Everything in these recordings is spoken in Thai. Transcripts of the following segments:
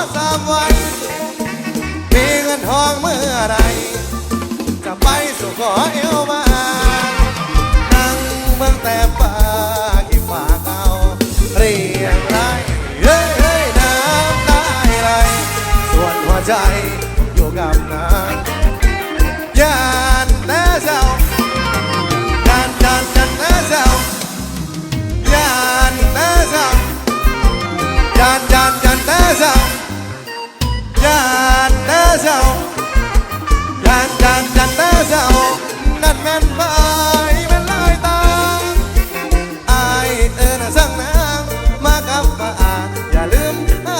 สู้ขอสามวันมีเงินทองเมื่อไรจะไปสู่ขอเอวมานั่งเมืองแต่ป่ากี่ฝากเอาเรียงไรเฮ้ยเฮ้ยน้ำตาไหลส่วนหัวใจอยู่กับนางยานแต่เจ้ายานยานยานแต่เจ้ายานแต่เจ้ายานยานยานแต่เจ้า เจ้ายานยานยานแต่เจ้านั่นแม่นไปแม่นลอยตาไอเอินสั่งนางมากับป่าอย่าลืมไอ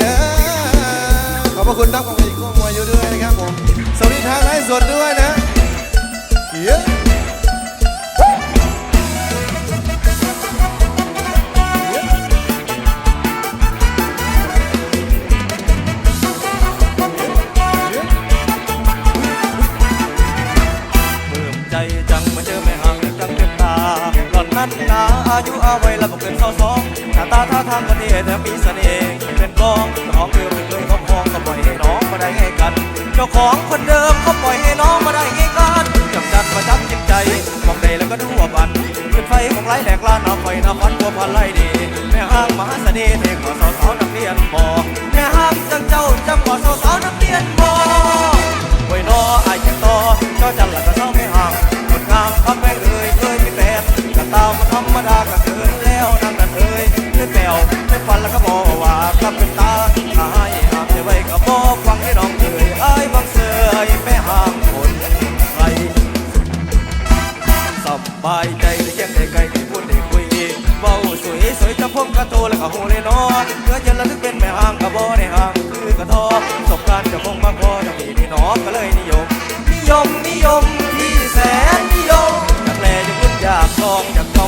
เด้อขอบพระคุณนักของอีกข้อมวยอยู่ด้วยนะครับผมสวัสดีทางไลฟ์สดด้วย อายุอาวัยละบอกเกินสาวสองหน้าตาท่าทางก็เท่แต่มีเสน่ห์เป็นกองเจ้าของเดิมเคยเขาพองก็ปล่อยให้น้องมาได้ไงกัน เจ้าของคนเดิมเขาปล่อยให้น้องมาได้ไงกันจับจัดมาจับจิตใจมองใดแล้วก็ดูว่าบันเป็นไฟของไร้แหลกลานน้ำไฟน้ำพันตัวพันไล่ดีแม่ห้างมหาเสน่ห์เทกว่าสาวสาวนักเรียนมอแม่ห้างจังเจ้าจำกว่าสาวสาวนักเรียนมอไว้นออายยังต่อก็จันละก็เศร้า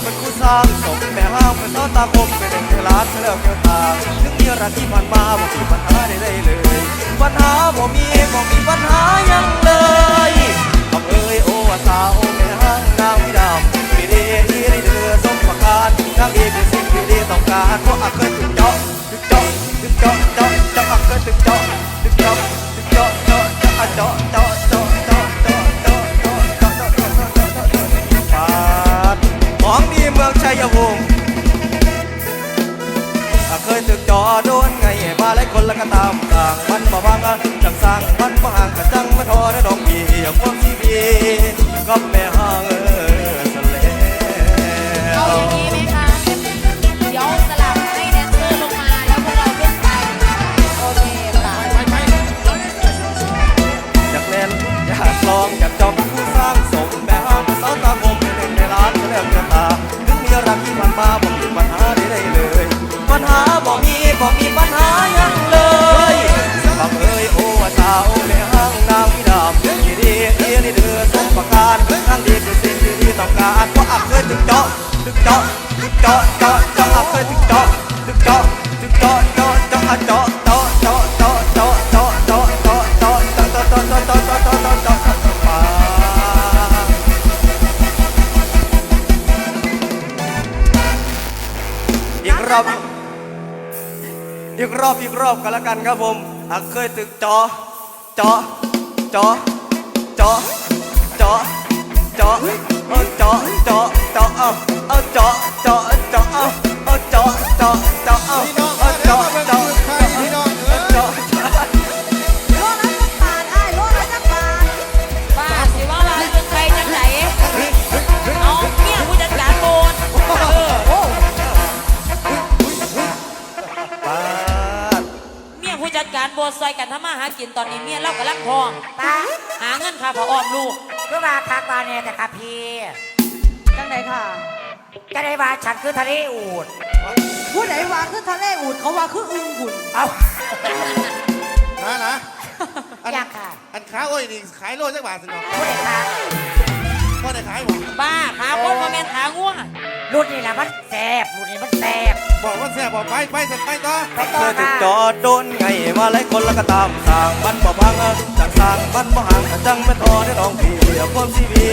เป็นคู่สร้างสมแม่ห้างเป็นต้อตาคมเป็นเอกลักษณ์เลิกเกี่ยวตาถึงมีรักที่ผ่านมาบ่มีปัญหาใดๆเลยปัญหาบ่มีบ่มีปัญหายังเลยคำเอ้ยโอ้ว่าสาวแม่ห้างนางวิดามดีดีดีดีเดือสมประการนางเอกคือสิ่งที่ดีต้องการเพราะอาเคยถึงเจาะถึงเจาะถึงเจาะ ก็แม่ห่างเออสเลเอาอย่างนี้ไหมคะ เดี๋ยวสลับให้แดนเซอร์ลงมาแล้วพวกเราขึ้นไป โอเคค่ะอยากเล่นอยากลองอยากจองผู้สร้างสมแม่ห่างเป็นสาวตาคมเป็นหนึ่งในล้านจะเลิกกันตาถึงมีรักที่ผ่านมาบอกมีปัญหาใดๆเลย ปัญหาบอกมีบอกมี ตึกโตตึกโตตึกโตโตโตอาเพื่อตึกโตตึกโตตึกโตโตโตอาโตโตโตโตโตโตโตโตโตโตโตโตโตโตโตโตโตโตอีกรอบอีกรอบอีกรอบกันละกันครับผมอาเคยตึกจอจอจอจอจอ จอเอาจอจอจอเอาเอาจอจอจอเอาเอาจอจอจอเอาพี่น้องเอามาจแล้วอมาเป็นจอคือใครพี่น้องเอจออโลละจักบาทไอ้โลละจักบาทป้าสิว่าเราเป็นใครจังไหนเอาเนี่ยผู้จัดการโบนเออโอ้ปาดเมียผู้จัดการโบนซอยกันทำมาหากินตอนนี้เมียเรากำลังท้องตาหาเงินค่าผ้าอ้อมลูก ก็มาคักบาเนี่ยแต่ค่ะพี่จังไหนค่ะ จะได้ว่าฉันคือทะเลอูดผู้ใดว่าคือทะเลอูดเขาว่าคืออึงหุ่นเอานะนะอันอยากค่ะอันขาโอ้ยนี่ขายโลจักบาทสิเนาะผู้ใดคะพ่อได้ขายบ่บ้าขาคนมาแม่นขาง่วงรุ่นนี้แหละมันแสบรุ่นนี้มันแสบ บอกว่าแซ่บบอกไปไปสักไปต่อไปเคต่อยถึงค่ะจอโดนไงมาหลายคนแล้วก็ตามสร้างมันบ่พังจังสร้างมันบ่ห่างจังไม่ทอได้น้องพี่เดียวความชีวิ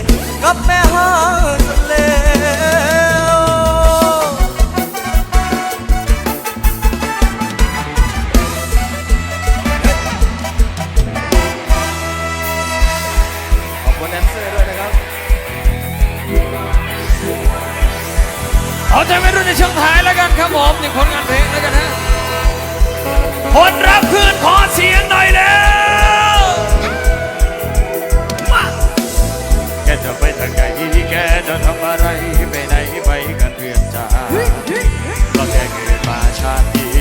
ตกับแม่ห้างจนเลวขอบคุณแดนเซอร์ด้วยนะครับเอาใจไม่รุ่นในช่วงท้ายแล้ว กันครับผมนี่ผลงานเพลงแล้วกันฮะคนรับคืนขอเสียงหน่อยแล้วมาแกจะไปทางไหนแกจะทำอะไรไปไหนไปกันเพื่อนจ้าก็แกเกิดมาชาตินี้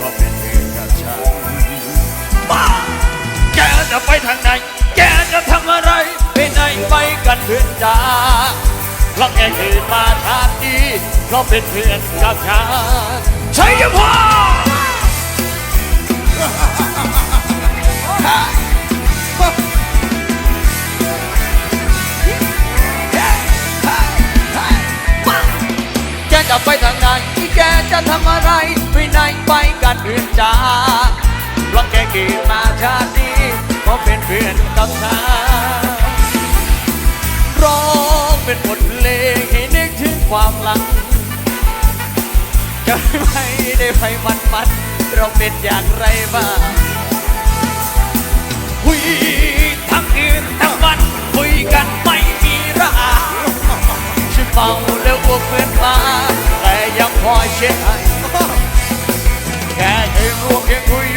ก็เป็นเพื่อนกับฉันมาแกจะไปทางไหนแกจะทำอะไรไปไหนไปกันเพื่อนจ้า เพราะแกเกิดมาชาตินี้ก็เป็นเพื่อนกับฉันใช่ยังพ่อแกจะไปทางไหนแกจะทำอะไรไปไหนไปกันเพื่อนจ้าเพราะแกเกิดมาชาตินี้ก็เป็นเพื่อนกับฉันร้องเป็นบท ความหลังจะไม่ได้ไปมันมันเราเป็นอย่างไรบ้างคุยทั้งคืนทั้งวันคุยกันไม่มีระอาฉันเมาแล้วอ้วกเพื่อนมาแต่ยังคอยเช็ดให้แค่ให้ร่วมยังคุย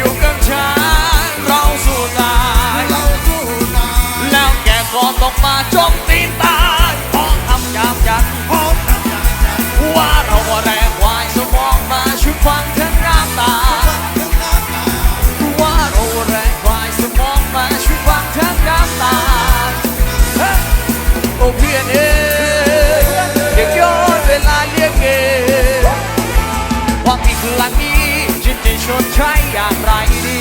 ชดใช้อย่างไรดี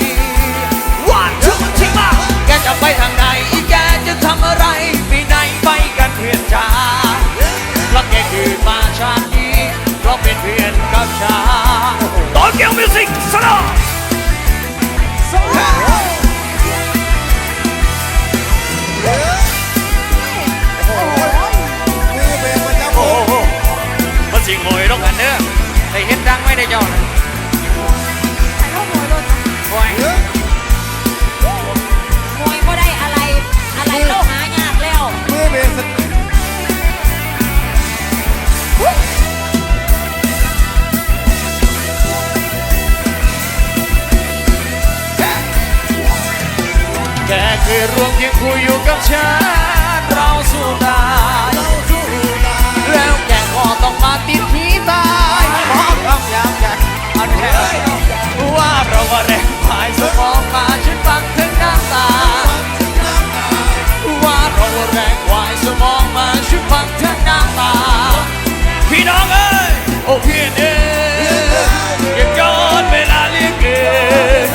วันทุกที่มาแกจะไปทางไหนแกจะทำอะไรไปไหนไปกันเพื่อนจ้าเพราะแกเกิดมาชาตินี้เพราะเป็นเพื่อนกับฉันตอนเกียวมิวสิกสโลมือเบรกประจำโอ้โหมันสิงหอยลงกันเด้อได้เห็นดังไม่ได้เจ้า คุยอยู่กับฉันเราสู้ได้เราสู้ตายแล้วแกก็ต้องมาติดผีตายเพราะคำยามยันอันแท้ว่าเราว่าแรงหายสมองมาฉันฟังถึงน้ำตา ว่าเราว่าแรงกวายสมองมาชุดฟังทั้งน้ำตา พี่น้องเอ้ยโอ้พี่เอ้ยอย่าย้อนเวลาเรียกเกิน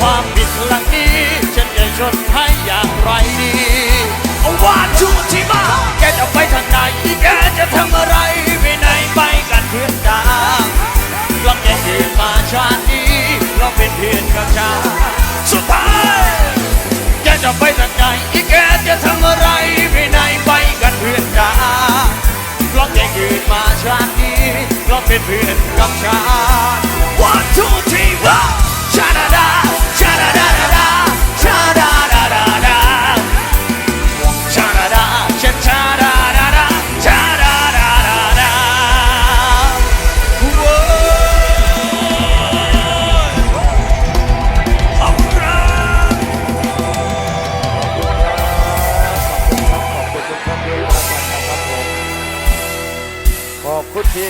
ความผิดหลังนี้ฉันจะชดให้อย่างไร จะทำอะไรไปไหนไปกันเพื่อนตาเราแกเกิดมาชาตินี้เราเป็นเพื่อนกับชาสุดท้ายแกจะไปทางไหนอีแกจะทำอะไรไปไหนไปกันเพื่อนจาเเราะได้เกิดมาชาตินี้เราเป็นเพื่อนกับชา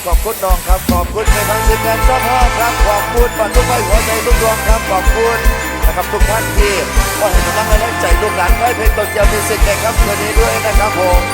ขอบคุณน้องครับขอบคุณในทั้งทีมงานเจ้าพ่อครับขอบคุณปันทุกใบหัวใจทุกดวงครับขอบคุณนะครับทุกท่านที่ก็ให้กำลังใจลูกหลานไว้เพลงตกเกียวมีสิทธิ์ในครับคืนนี้ด้วยนะครับผม